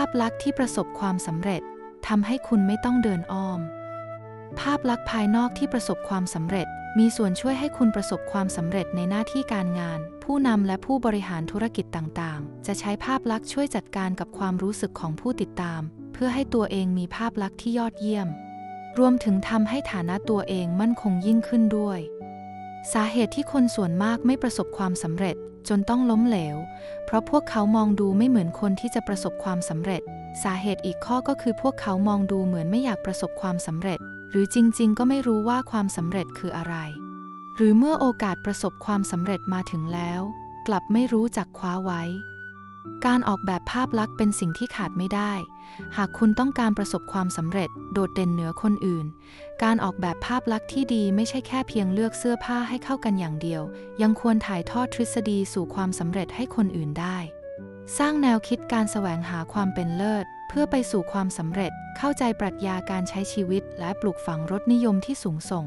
าพลักษณ์ที่ประสบความสำเร็จทำให้คุณไม่ต้องเดินอ้อม ภาพลักษณ์ภายนอกที่ประสบความสำเร็จ มีส่วนช่วยให้คุณประสบความสำเร็จในหน้าที่การงาน ผู้นำและผู้บริหารธุรกิจต่างๆ จะใช้ภาพลักษณ์ช่วยจัดการกับความรู้สึกของผู้ติดตาม เพื่อให้ตัวเองมีภาพลักษณ์ที่ยอดเยี่ยม รวมถึงทำให้ฐานะตัวเองมั่นคงยิ่งขึ้นด้วย สาเหตุที่คนส่วนมากไม่ประสบความสำเร็จจนต้องล้มเหลว เพราะพวกเขามองดูไม่เหมือนคนที่จะประสบความสำเร็จ สาเหตุอีกข้อก็คือพวกเขามองดูเหมือนไม่อยากประสบความสำเร็จ หรือจริงๆ ก็ไม่รู้ว่าความสำเร็จคืออะไร หรือเมื่อโอกาสประสบความสำเร็จมาถึงแล้ว กลับไม่รู้จักคว้าไว้ การออกแบบภาพลักษณ์เป็นสิ่งที่ขาดไม่ได้ หากคุณต้องการประสบความสำเร็จโดดเด่นเหนือคนอื่น การออกแบบภาพลักษณ์ที่ดีไม่ใช่แค่เพียงเลือกเสื้อผ้าให้เข้ากันอย่างเดียว ยังควรถ่ายทอดทฤษฎีสู่ความสำเร็จให้คนอื่นได้ สร้างแนวคิดการแสวงหาความเป็นเลิศ เพื่อไปสู่ความสำเร็จ เข้าใจปรัชญาการใช้ชีวิต และปลูกฝังรสนิยมที่สูงส่ง